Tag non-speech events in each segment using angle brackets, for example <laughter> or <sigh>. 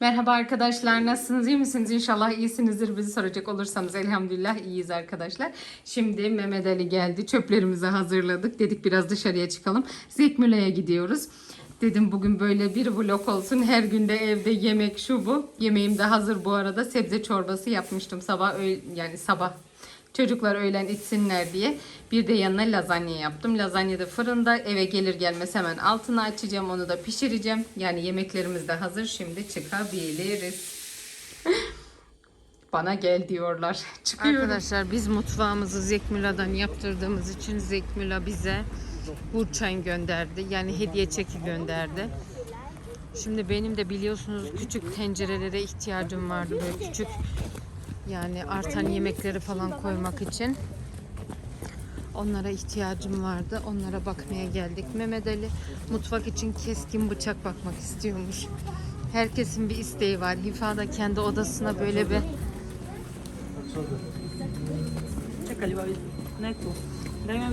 Merhaba arkadaşlar nasılsınız? İyi misiniz? İnşallah iyisinizdir. Bizi soracak olursanız elhamdülillah iyiyiz arkadaşlar. Şimdi Mehmet Ali geldi çöplerimizi hazırladık. Dedik biraz dışarıya çıkalım. Zekmüle'ye gidiyoruz. Dedim bugün böyle bir vlog olsun. Her günde evde yemek şu bu. Yemeğim de hazır bu arada. Sebze çorbası yapmıştım. Sabah yani sabah Çocuklar öğlen içsinler diye. Bir de yanına lazanya yaptım. Lazanya da fırında. Eve gelir gelmez hemen altını açacağım. Onu da pişireceğim. Yani yemeklerimiz de hazır. Şimdi çıkabiliriz. <laughs> Bana gel diyorlar. <laughs> Çıkıyorum. Arkadaşlar biz mutfağımızı Zekmüla'dan yaptırdığımız için Zekmüla bize burçan gönderdi. Yani hediye çeki gönderdi. Şimdi benim de biliyorsunuz küçük tencerelere ihtiyacım vardı. Böyle küçük yani artan yemekleri falan koymak için. Onlara ihtiyacım vardı. Onlara bakmaya geldik. Mehmet Ali mutfak için keskin bıçak bakmak istiyormuş. Herkesin bir isteği var. Hifa da kendi odasına böyle bir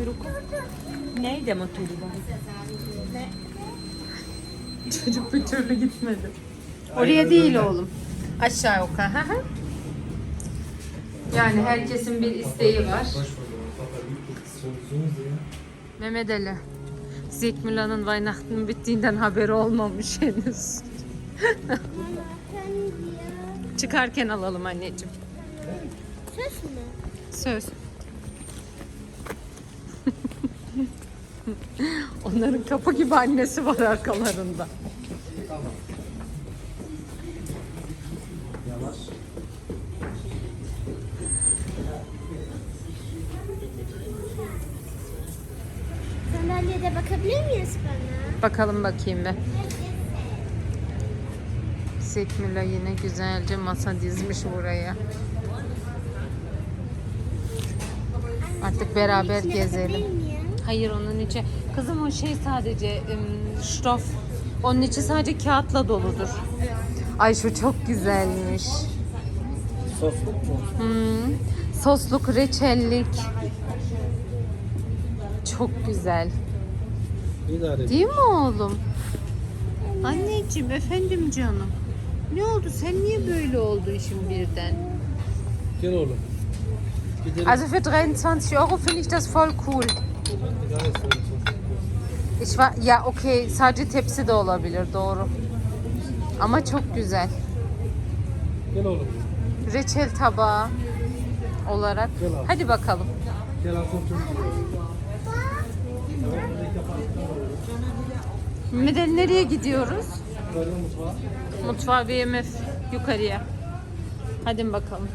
ruku. Ne idemo tu, ljubavi. çocuk bir türlü gitmedi. Oraya değil oğlum. Aşağı hı hı. Yani herkesin bir isteği var. Mehmet Ali. Zekmüla'nın Weihnachten bittiğinden haberi olmamış henüz. <laughs> Çıkarken alalım anneciğim. Söz mü? Söz. <laughs> Onların kapı gibi annesi var arkalarında. Sandalyede bakabilir miyiz bana? Bakalım bakayım be. Sekmila yine güzelce masa dizmiş buraya. Artık beraber İçine gezelim. bakabilir miyim? Hayır onun içi. Kızım o şey sadece ım, ştof. Onun içi sadece kağıtla doludur. Ay şu çok güzelmiş. Sosluk mu? Hmm, sosluk, reçellik. Çok güzel. İdare. Değil mi oğlum? Anneciğim, efendim canım. Ne oldu? Sen niye böyle oldu işin birden? Gel oğlum. Gidelim. Also für 23 Euro finde ich das voll cool. Ich war, ya okey sadece tepsi de olabilir doğru. Ama çok güzel. Gel oğlum. Reçel tabağı olarak. Gel abi. Hadi bakalım. Gel Medel nereye gidiyoruz? Mutfağa. BMF yukarıya. Hadi bakalım.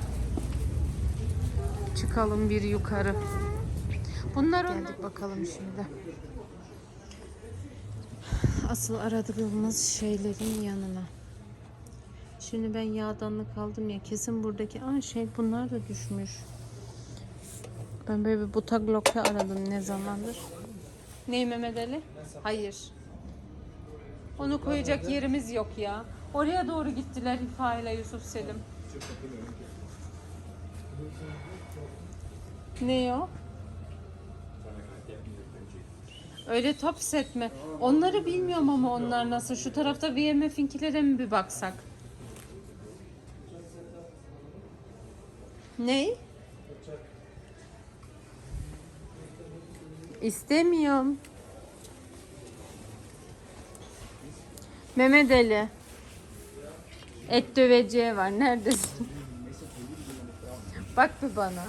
Çıkalım bir yukarı. Bunlar Geldik bakalım şimdi. Asıl aradığımız şeylerin yanına. Şimdi ben yağdanlık aldım ya kesin buradaki Aa şey bunlar da düşmüş. Ben böyle bir butaglokta aradım ne zamandır. Ney Mehmet Ali? Hayır. Onu koyacak yerimiz yok ya. Oraya doğru gittiler İfa ile Yusuf Selim. Ne o? Öyle top set mi? Onları bilmiyorum ama onlar nasıl. Şu tarafta VMF'inkilere mi bir baksak? Ne? İstemiyorum. Mehmet Ali. Et döveceği var. Neredesin? Bak bir bana.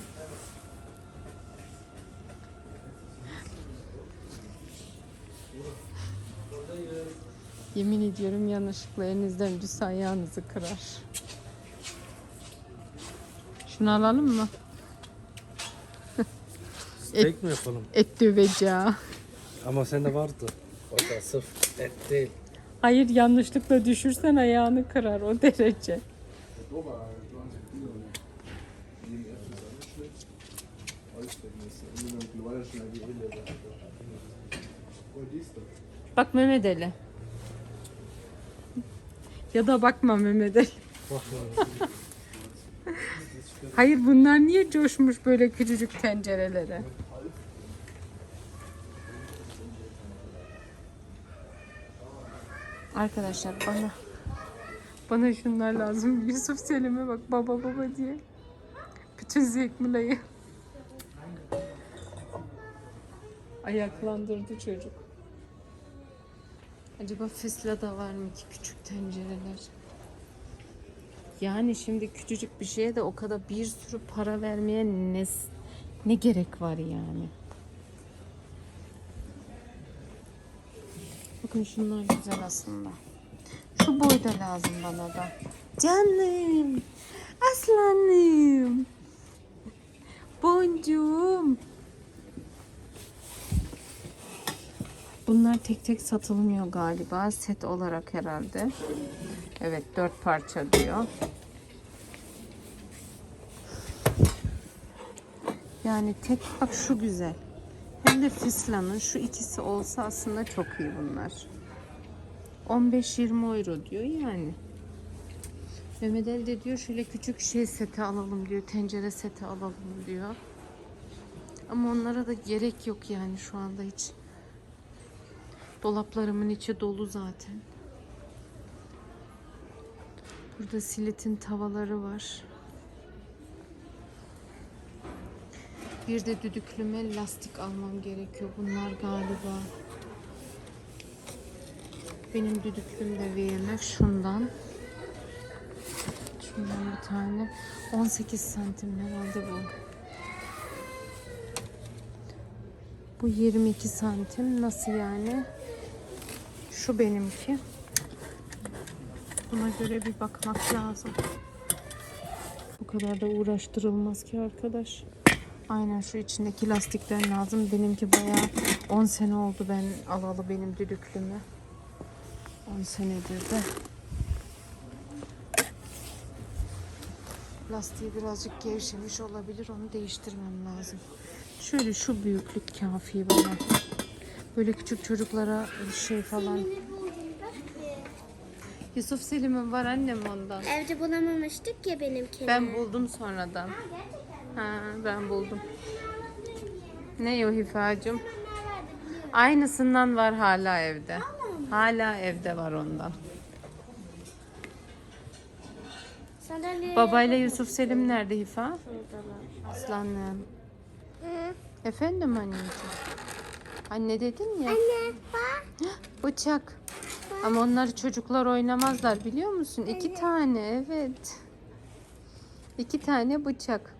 Yemin ediyorum yanlışlıkla elinizden düşse ayağınızı kırar. Şunu alalım mı? Steak mi yapalım? Et döveceği. Ama sende vardı. O da sırf et değil. Hayır yanlışlıkla düşürsen ayağını kırar o derece. Bak Mehmet Ali. Ya da bakma Mehmet Ali. Hayır bunlar niye coşmuş böyle küçücük tencerelere? Arkadaşlar bana Bana şunlar lazım. Yusuf Selim'e bak baba baba diye. Bütün Zekmüle'yi. Ayaklandırdı çocuk. Acaba Fisla'da var mı ki küçük tencereler? Yani şimdi küçücük bir şeye de o kadar bir sürü para vermeye ne, ne gerek var yani? Bakın şunlar güzel aslında. Şu boyda lazım bana da. Canım. Aslanım. Boncuğum. Bunlar tek tek satılmıyor galiba. Set olarak herhalde. Evet dört parça diyor. Yani tek bak şu güzel. Hem de Fisla'nın şu ikisi olsa aslında çok iyi bunlar. 15-20 euro diyor yani. Mehmet Ali de diyor şöyle küçük şey seti alalım diyor. Tencere seti alalım diyor. Ama onlara da gerek yok yani şu anda hiç. Dolaplarımın içi dolu zaten. Burada siletin tavaları var. Bir de düdüklüme lastik almam gerekiyor. Bunlar galiba. Benim düdüklüm de VMF şundan. Şundan bir tane. 18 santim herhalde bu. Bu 22 santim. Nasıl yani? Şu benimki. Buna göre bir bakmak lazım. Bu kadar da uğraştırılmaz ki arkadaş. Aynen şu içindeki lastikler lazım. Benimki bayağı 10 sene oldu ben alalı benim düdüklümü. 10 senedir de. Lastiği birazcık gevşemiş olabilir. Onu değiştirmem lazım. Şöyle şu büyüklük kafi bana. Böyle küçük çocuklara şey falan. Yusuf Selim'in var annem ondan. Evde bulamamıştık ya benimkini. Ben buldum sonradan. Ha, ben buldum. Ne o hifacım? Aynısından var hala evde. Hala evde var ondan. Babayla Yusuf Selim nerede Hifa? Aslanım. Efendim anneciğim. Anne dedin ya. Anne bak. <gasps> Bıçak. Ama onlar çocuklar oynamazlar biliyor musun? İki tane evet. İki tane bıçak.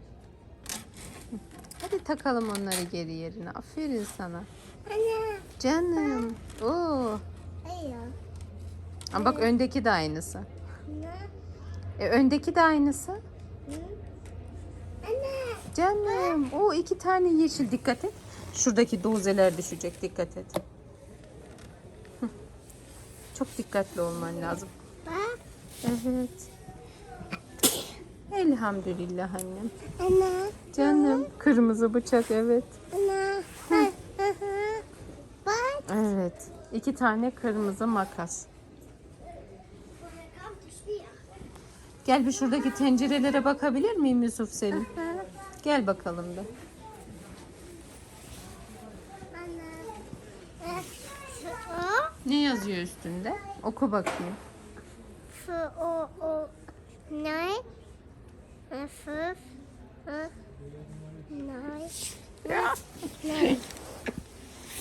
Takalım onları geri yerine. Aferin sana. Anne. Canım. Oo. Hayır. Ama bak öndeki de aynısı. Ne? E, öndeki de aynısı. Hı? Anne. Canım. O iki tane yeşil dikkat et. Şuradaki dozeler düşecek dikkat et. Çok dikkatli olman lazım. Bak. Evet. Elhamdülillah annem. Anne. Canım. Kırmızı bıçak evet. Hı. Bak. Evet. İki tane kırmızı makas. Gel bir şuradaki tencerelere bakabilir miyim Yusuf Selim? Gel bakalım da. Eh. Ne yazıyor üstünde? Oku bakayım. Şu o o. Ne?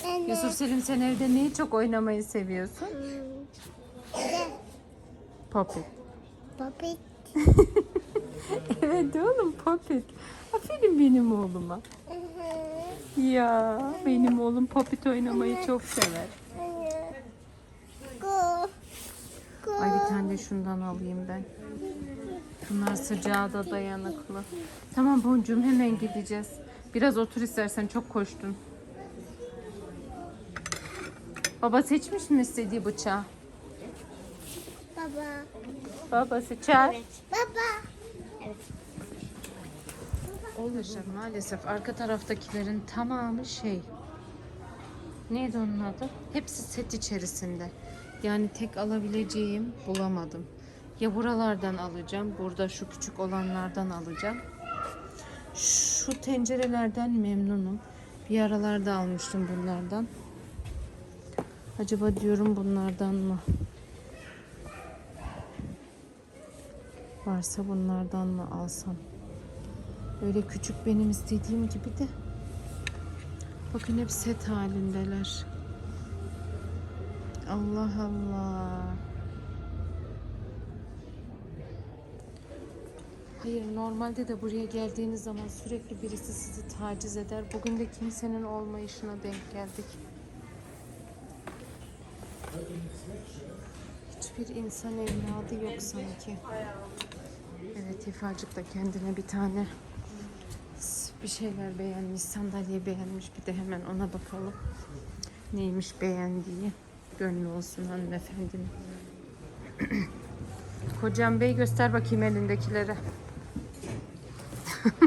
Anne. <laughs> Yusuf Selim sen evde neyi çok oynamayı seviyorsun? Hmm. Popit. Popit. <laughs> evet oğlum Popit. Aferin benim oğluma. Ya benim oğlum Popit oynamayı çok sever. Ay bir tane de şundan alayım ben. Bunlar sıcağa da dayanıklı. Tamam boncuğum hemen gideceğiz. Biraz otur istersen çok koştun. Baba seçmiş mi istediği bıçağı? Baba. Babası çağır. Baba. Arkadaşlar maalesef arka taraftakilerin tamamı şey. Neydi onun adı? Hepsi set içerisinde. Yani tek alabileceğim bulamadım. Ya buralardan alacağım. Burada şu küçük olanlardan alacağım. Şu tencerelerden memnunum. Bir aralarda almıştım bunlardan. Acaba diyorum bunlardan mı? Varsa bunlardan mı alsam? Öyle küçük benim istediğim gibi de. Bakın hep set halindeler. Allah Allah. Hayır normalde de buraya geldiğiniz zaman sürekli birisi sizi taciz eder. Bugün de kimsenin olmayışına denk geldik. Hiçbir insan evladı yok sanki. Evet İfacık da kendine bir tane bir şeyler beğenmiş, sandalye beğenmiş. Bir de hemen ona bakalım. Neymiş beğendiği. Gönlü olsun hanımefendinin. <clears throat> Kocam bey göster bakayım elindekileri. <laughs>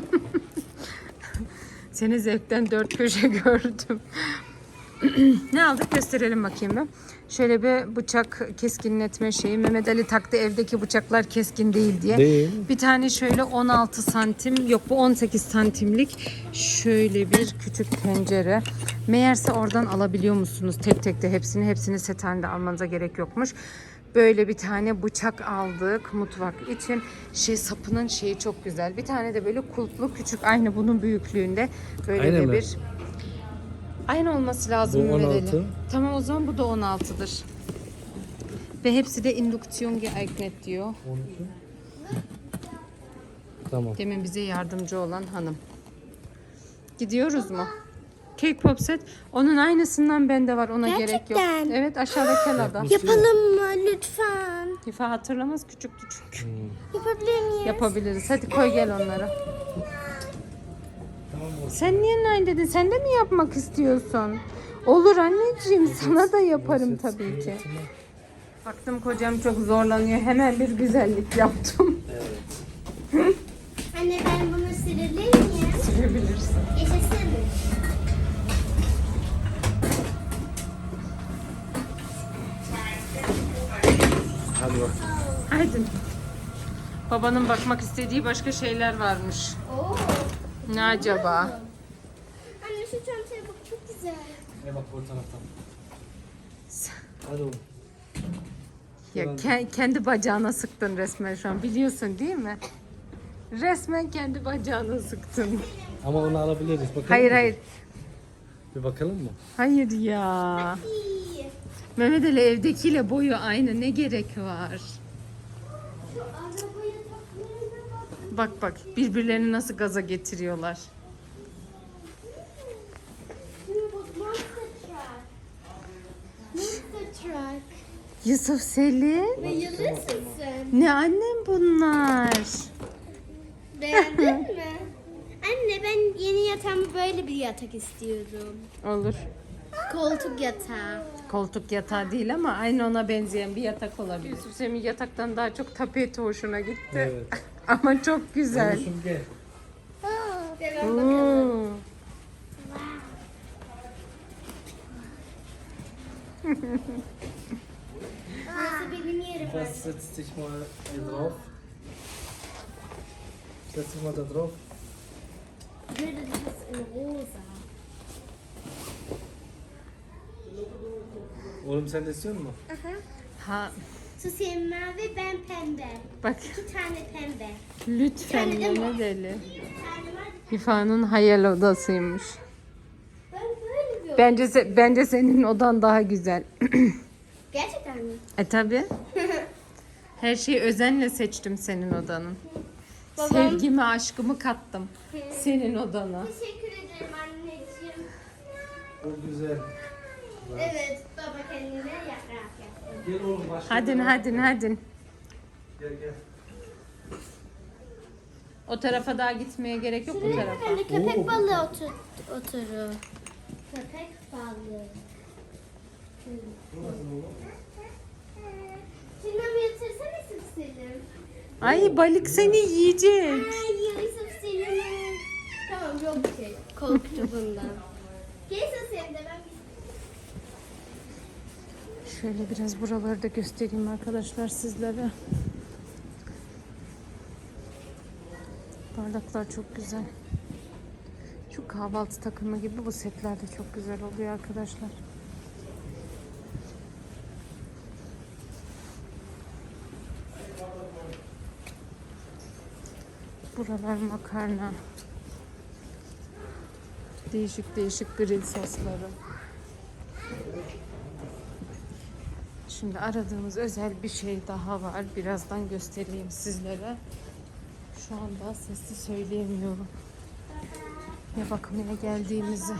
Seni zevkten dört köşe <laughs> gördüm. <clears throat> ne aldık gösterelim bakayım ben. Şöyle bir bıçak keskinletme şeyi. Mehmet Ali taktı evdeki bıçaklar keskin değil diye. Değil. Bir tane şöyle 16 santim yok bu 18 santimlik şöyle bir küçük tencere. Meğerse oradan alabiliyor musunuz tek tek de hepsini hepsini set halinde almanıza gerek yokmuş. Böyle bir tane bıçak aldık mutfak için. Şey sapının şeyi çok güzel. Bir tane de böyle kulplu küçük aynı bunun büyüklüğünde böyle Aynı de mı? bir Aynı olması lazım Bu Mehmet Ali. 16. Tamam o zaman bu da 16'dır. Ve hepsi de indüksiyon geeignet diyor. 12. Tamam. Demin bize yardımcı olan hanım. Gidiyoruz mu? Cake pop set. Onun aynısından bende var. Ona gerek yok. Gerçekten. Evet aşağıda kenarda. Yapalım mı lütfen? Hifa hatırlamaz küçüktü çünkü. Yapabilir miyiz? Yapabiliriz. Hadi koy gel onları. Sen niye nein dedin? Sen de mi yapmak istiyorsun? Olur anneciğim. Sana da yaparım tabii ki. Baktım kocam çok zorlanıyor. Hemen bir güzellik yaptım. <laughs> Anne ben bunu sürebilir miyim? Sürebilirsin. Yaşasın. Hadi bak. Haydi. Babanın bakmak istediği başka şeyler varmış. Oo. Ne acaba? Anne şu çantaya bak çok güzel. Ne bak bu taraftan. Hadi oğlum. Ya ke- kendi bacağına sıktın resmen şu an biliyorsun değil mi? Resmen kendi bacağına sıktın. Ama onu alabiliriz. Bakalım Hayır mı? hayır. Bir bakalım mı? Hayır ya. İyi. Mehmet Ali evdekiyle boyu aynı ne gerek var? Bak. Bak birbirlerini nasıl gaza getiriyorlar. Yusuf Selim. Bayılırsın sen. Ne annem bunlar? Beğendin <laughs> mi? Anne ben yeni yatağımı böyle bir yatak istiyordum. Olur. Koltuk yatağı. Koltuk yatağı değil ama aynı ona benzeyen bir yatak olabilir. Yusuf Selim'in yataktan daha çok tapeti hoşuna gitti. Evet. <laughs> ama çok güzel. Yusuf gel. Oo. Was setzt dich mal hier drauf? Setz dich mal da drauf. Würde das in rosa. Oğlum sen de istiyor musun? Ha Susiye mavi ben pembe. bak İki tane pembe. lütfen Bir tane de Mehmet Ali. Bir tane var. İfa'nın hayal odasıymış. Ben böyle bir Bence se- bence senin odan daha güzel. <clears throat> Gerçekten mi? e tabi. <laughs> Her şeyi özenle seçtim senin odanın. Babam- Sevgimi, aşkımı kattım. Senin odana. Teşekkür ederim anneciğim. Çok güzel. Evet baba kendine yaprak yaptı. Gel oğlum başka. Hadi hadi hadi. Gel gel. O tarafa daha gitmeye gerek yok bu Şuraya tarafa. anne köpek Oo. balığı otur oturur. Köpek balığı. Şundan bir yatırsana Yusuf Selim. Ay balık seni yiyecek. Ay Yusuf Selim'in. Tamam yok bir şey. Korktu bundan. Gel Yusuf Selim de ben bir Şöyle biraz buraları da göstereyim arkadaşlar sizlere. Bardaklar çok güzel. Şu kahvaltı takımı gibi bu setler de çok güzel oluyor arkadaşlar. Buralar makarna. Değişik değişik grill sosları. Şimdi aradığımız özel bir şey daha var. Birazdan göstereyim sizlere. Şu anda sesli söyleyemiyorum. Ne bakmaya geldiğimizi.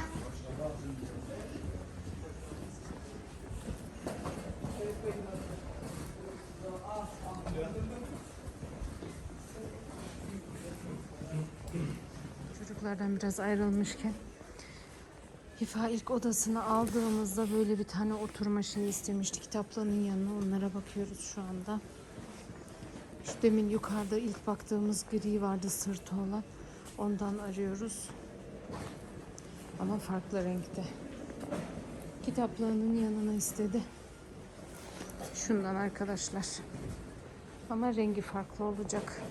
Çocuklardan biraz ayrılmışken Hifa ilk odasını aldığımızda böyle bir tane oturma şeyi istemişti. Kitaplarının yanına onlara bakıyoruz şu anda. Şu demin yukarıda ilk baktığımız gri vardı sırtı olan. Ondan arıyoruz. Ama farklı renkte. Kitaplarının yanına istedi. Şundan arkadaşlar. Ama rengi farklı olacak.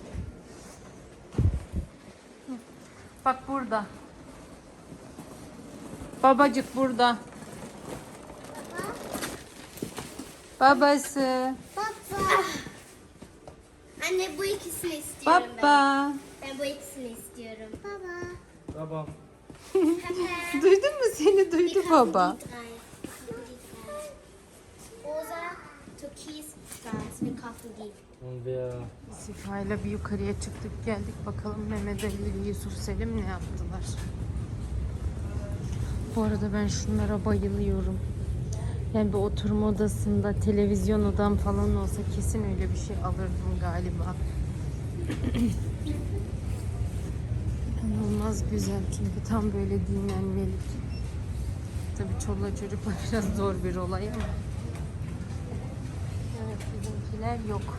Bak burada. Babacık burada. Babası. Baba. Anne bu ikisini istiyorum ben. Baba. Ben bu ikisini istiyorum. Baba. Papa. <laughs> Duydun mu seni duydu baba. Und wir Sifa'yla bir yukarıya çıktık geldik bakalım Mehmet Ali Yusuf Selim ne yaptılar. Bu arada ben şunlara bayılıyorum. Yani bir oturma odasında televizyon odam falan olsa kesin öyle bir şey alırdım galiba. İnanılmaz güzel çünkü tam böyle dinlenmelik. Tabii çoluk çocukla <laughs> biraz zor bir olay ama. Evet bizimkiler yok.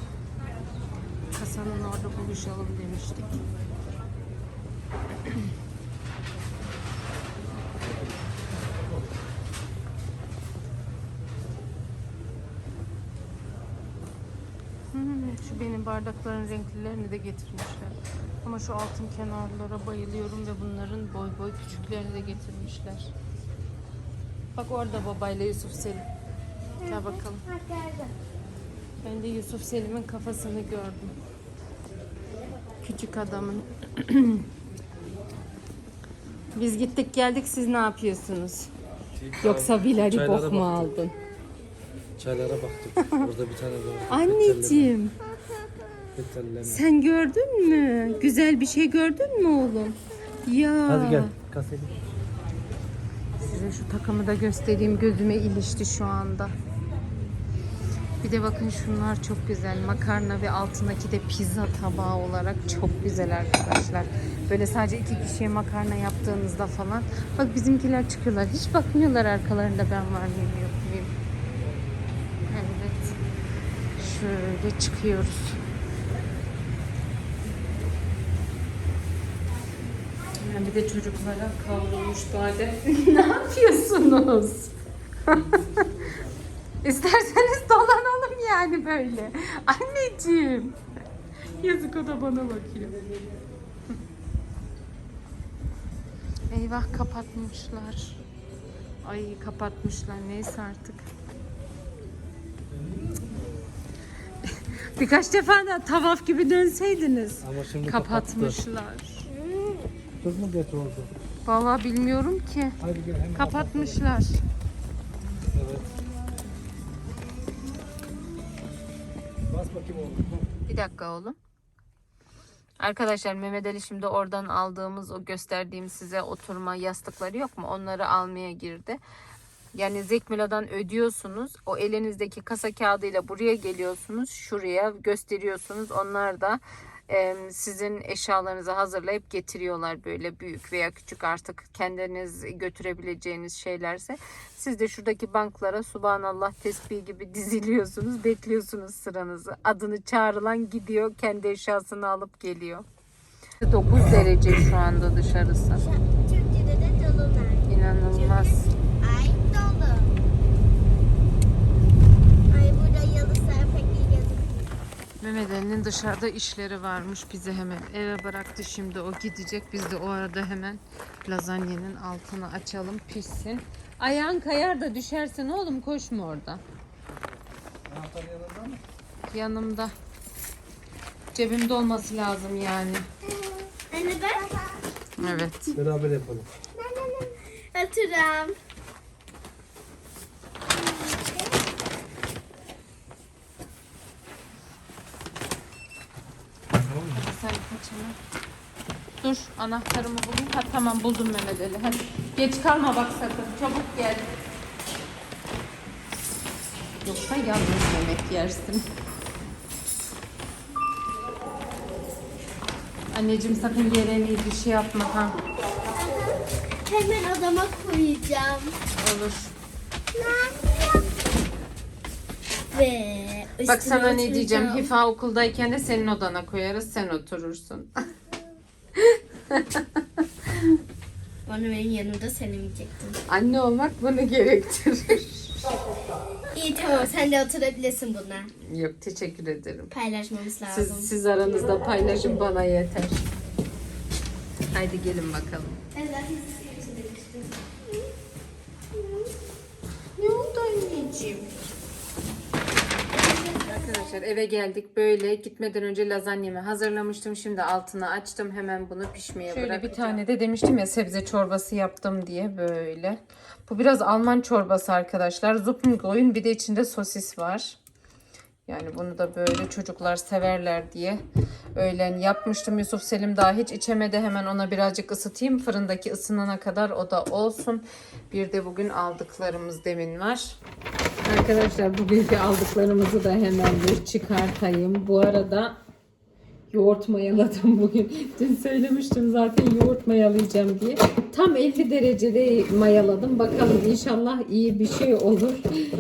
Kasanın orada buluşalım demiştik. <clears throat> Bardakların renklilerini de getirmişler. Ama şu altın kenarlara bayılıyorum ve bunların boy boy küçüklerini de getirmişler. Bak orada babayla Yusuf Selim. Gel bakalım. Ben de Yusuf Selim'in kafasını gördüm. Küçük adamın. <clears throat> Biz gittik geldik siz ne yapıyorsunuz? Yoksa Bilal'i bok mu aldın? çaylara baktık. <laughs> Orada bir tane var. <laughs> Anneciğim Sen gördün mü? Güzel bir şey gördün mü oğlum? Ya. Hadi gel. Kasayı. Size şu takımı da göstereyim. Gözüme ilişti şu anda. Bir de bakın şunlar çok güzel. Makarna ve altındaki de pizza tabağı olarak çok güzel arkadaşlar. Böyle sadece iki kişiye makarna yaptığınızda falan. Bak bizimkiler çıkıyorlar. Hiç bakmıyorlar arkalarında ben var mıyım yok muyum. Evet. Şöyle çıkıyoruz. Yani bir de çocuklara kavrulmuş badem. <laughs> ne yapıyorsunuz? <laughs> İsterseniz dolanalım yani böyle. Anneciğim. Yazık o da bana bakıyor. <laughs> Eyvah kapatmışlar. Ay kapatmışlar neyse artık. Birkaç defa da tavaf gibi dönseydiniz. Ama şimdi kapattı. Kız mı götürdü? Vallahi bilmiyorum ki. Hadi gel hemen. Kapatmışlar. Evet. Bas bakayım oğlum. Bir dakika oğlum. Arkadaşlar Mehmet Ali şimdi oradan aldığımız o gösterdiğim size oturma yastıkları yok mu? Onları almaya girdi. Yani Zekmila'dan ödüyorsunuz. O elinizdeki kasa kağıdıyla buraya geliyorsunuz. Şuraya gösteriyorsunuz. Onlar da sizin eşyalarınızı hazırlayıp getiriyorlar böyle büyük veya küçük artık kendiniz götürebileceğiniz şeylerse. Siz de şuradaki banklara subhanallah tesbih gibi <laughs> diziliyorsunuz. Bekliyorsunuz sıranızı. Adını çağrılan gidiyor kendi eşyasını alıp geliyor. 9 derece şu anda dışarısı. İnanılmaz. Ay dolu. Ay burada yıldızlar pek iyi gözükmüyor. Mehmet Ali'nin dışarıda işleri varmış. Bizi hemen eve bıraktı. Şimdi o gidecek. Biz de o arada hemen lazanyenin altını açalım pişsin. Ayağın kayar da düşersin oğlum koşma orada. Anahtar yanında mı? Yanımda. Cebimde olması lazım yani. Anne ben Evet. Beraber yapalım. oturam. Kaçını. Dur anahtarımı bulayım. Ha tamam buldum Mehmet Ali. Hadi geç kalma bak sakın. Çabuk gel. Yoksa yalnız yemek yersin. Anneciğim sakın yere iyi bir şey yapma ha. Hemen odama koyacağım. Olur. Ve Bak sana ne diyeceğim. Hifa okuldayken de senin odana koyarız. Sen oturursun. <laughs> Onu benim yanımda sevmeyecektin. Anne olmak bunu gerektirir. <laughs> İyi tamam sen de oturabilirsin buna. Yok teşekkür ederim. Paylaşmamız lazım. Siz, siz aranızda paylaşın bana yeter. Haydi gelin bakalım. Ben zaten. Ne oldu anneciğim? Arkadaşlar eve geldik böyle gitmeden önce lazanyamı hazırlamıştım. Şimdi altını açtım hemen bunu pişmeye Şöyle bir tane de demiştim ya sebze çorbası yaptım diye böyle. Bu biraz Alman çorbası arkadaşlar. Suppengrün bir de içinde sosis var. Yani bunu da böyle çocuklar severler diye öğlen yapmıştım. Yusuf Selim daha hiç içemedi. Hemen ona birazcık ısıtayım. Fırındaki ısınana kadar o da olsun. Bir de bugün aldıklarımız demin var. Arkadaşlar bugünkü aldıklarımızı da hemen bir çıkartayım. Bu arada yoğurt mayaladım <laughs> bugün. Dün söylemiştim zaten yoğurt mayalayacağım diye. Tam 50 derecede mayaladım. Bakalım inşallah iyi bir şey olur.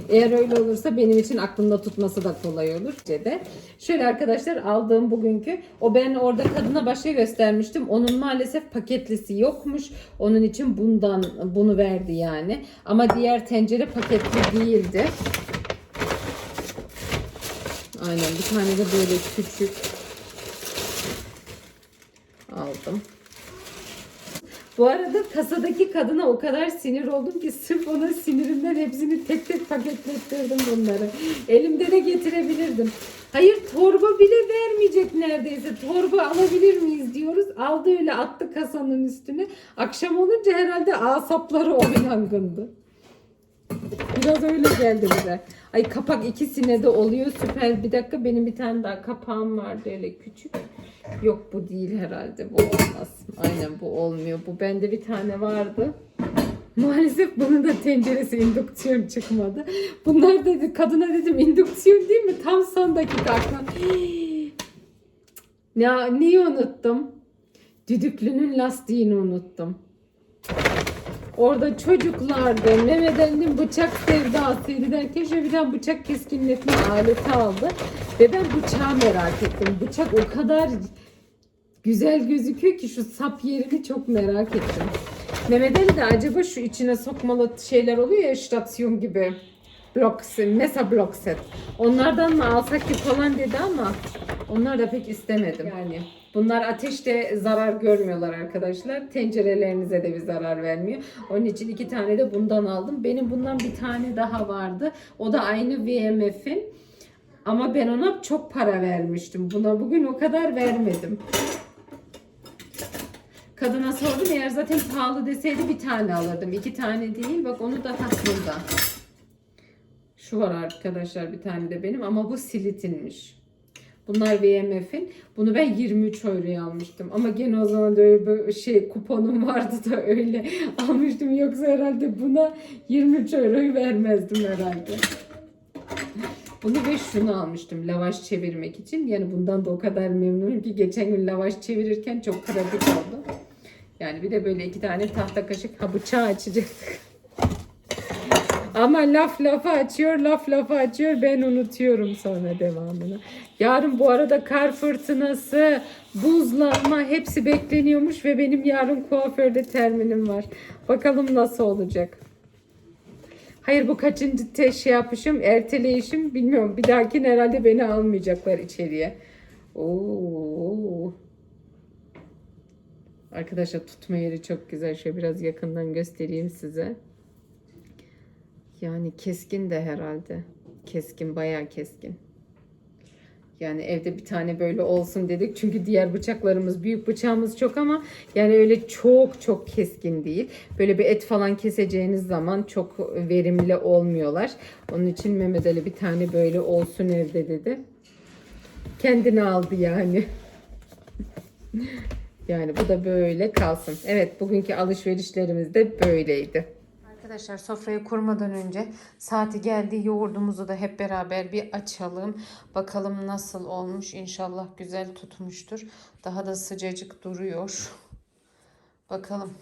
Eğer öyle olursa benim için aklımda tutması da kolay olur. De. Şöyle arkadaşlar aldığım bugünkü o ben orada kadına başka göstermiştim. Onun maalesef paketlisi yokmuş. Onun için bundan bunu verdi yani. Ama diğer tencere paketli değildi. Aynen bir tane de böyle küçük aldım. Bu arada kasadaki kadına o kadar sinir oldum ki sırf ona sinirimden hepsini tek tek paketlettirdim bunları. Elimde de getirebilirdim. Hayır torba bile vermeyecek neredeyse. Torba alabilir miyiz diyoruz. Aldı öyle attı kasanın üstüne. Akşam olunca herhalde asapları oynangındı. Biraz öyle geldi bize. Ay kapak ikisine de oluyor. Süper. Bir dakika benim bir tane daha kapağım vardı öyle küçük. Yok bu değil herhalde. Bu olmaz. Aynen bu olmuyor. Bu bende bir tane vardı. Maalesef bunun da tenceresi indüksiyon çıkmadı. Bunlar dedi kadına dedim indüksiyon değil mi? Tam son dakika aklıma. <gasps> Ya neyi unuttum? Düdüklünün lastiğini unuttum. Orada çocuklardı. Mehmet Ali'nin bıçak sevdasıydı derken şöyle bıçak keskinletme aleti aldı. Ve ben bıçağı merak ettim. Bıçak o kadar güzel gözüküyor ki şu sap yerini çok merak ettim. Mehmet Ali de acaba şu içine sokmalı şeyler oluyor ya stasyon gibi. Blok, mesa blok set. Onlardan mı alsak ki falan dedi ama onlar da pek istemedim. Yani bunlar ateşte zarar görmüyorlar arkadaşlar. Tencerelerinize de bir zarar vermiyor. Onun için iki tane de bundan aldım. Benim bundan bir tane daha vardı. O da aynı VMF'in. Ama ben ona çok para vermiştim. Buna bugün o kadar vermedim. Kadına sordum eğer zaten pahalı deseydi bir tane alırdım. iki tane değil. Bak onu da burada. Şu var arkadaşlar bir tane de benim ama bu silitinmiş. Bunlar VMF'in. Bunu ben 23 euroya almıştım. Ama gene o zaman da öyle bir şey kuponum vardı da öyle <laughs> almıştım. Yoksa herhalde buna 23 euroyu vermezdim herhalde. Bunu ve şunu almıştım lavaş çevirmek için. Yani bundan da o kadar memnunum ki geçen gün lavaş çevirirken çok pratik oldu. Yani bir de böyle iki tane tahta kaşık ha bıçağı açacaktık. Ama laf lafı açıyor, laf lafı açıyor. Ben unutuyorum sonra devamını. Yarın bu arada kar fırtınası, buzlanma hepsi bekleniyormuş ve benim yarın kuaförde terminim var. Bakalım nasıl olacak. Hayır bu kaçıncı te şey yapmışım, erteleyişim bilmiyorum. Bir dahakine herhalde beni almayacaklar içeriye. Oo. Arkadaşlar tutma yeri çok güzel. Şöyle biraz yakından göstereyim size. Yani keskin de herhalde. Keskin, bayağı keskin. Yani evde bir tane böyle olsun dedik. Çünkü diğer bıçaklarımız büyük bıçağımız çok ama yani öyle çok çok keskin değil. Böyle bir et falan keseceğiniz zaman çok verimli olmuyorlar. Onun için Mehmet Ali bir tane böyle olsun evde dedi. Kendini aldı yani. <laughs> Yani bu da böyle kalsın. Evet bugünkü alışverişlerimiz de böyleydi. Arkadaşlar sofrayı kurmadan önce saati geldi. Yoğurdumuzu da hep beraber bir açalım. Bakalım nasıl olmuş. İnşallah güzel tutmuştur. Daha da sıcacık duruyor. Bakalım.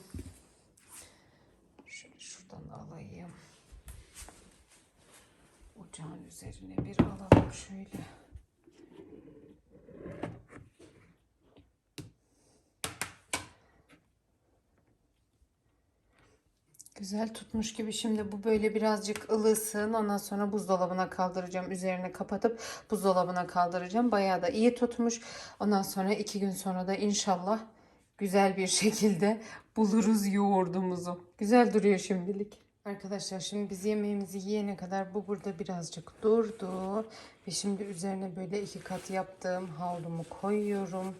Şöyle şuradan alayım. Ocağın üzerine bir alalım şöyle. Güzel tutmuş gibi şimdi bu böyle birazcık ılısın. Ondan sonra buzdolabına kaldıracağım. Üzerine kapatıp buzdolabına kaldıracağım. Bayağı da iyi tutmuş. Ondan sonra iki gün sonra da inşallah güzel bir <laughs> şekilde buluruz yoğurdumuzu. Güzel duruyor şimdilik. Arkadaşlar şimdi biz yemeğimizi yiyene kadar bu burada birazcık durdu. Ve şimdi üzerine böyle iki kat yaptığım havlumu koyuyorum.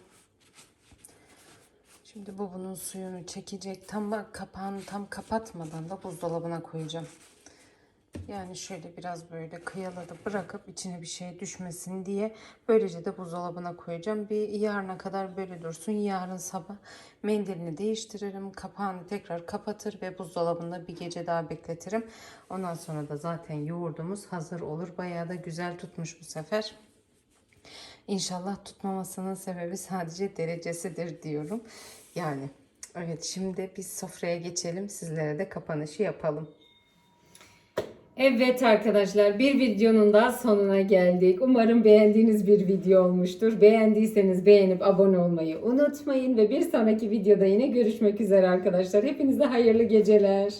Şimdi bu bunun suyunu çekecek. Tam bak- kapağını tam kapatmadan da buzdolabına koyacağım. Yani şöyle biraz böyle kıyaladı bırakıp içine bir şey düşmesin diye böylece de buzdolabına koyacağım. Bir yarına kadar böyle dursun. Yarın sabah mendilini değiştiririm. Kapağını tekrar kapatır ve buzdolabında bir gece daha bekletirim. Ondan sonra da zaten yoğurdumuz hazır olur. Bayağı da güzel tutmuş bu sefer. İnşallah tutmamasının sebebi sadece derecesidir diyorum. Yani evet şimdi biz sofraya geçelim. Sizlere de kapanışı yapalım. Evet arkadaşlar bir videonun daha sonuna geldik. Umarım beğendiğiniz bir video olmuştur. Beğendiyseniz beğenip abone olmayı unutmayın ve bir sonraki videoda yine görüşmek üzere arkadaşlar. Hepinize hayırlı geceler.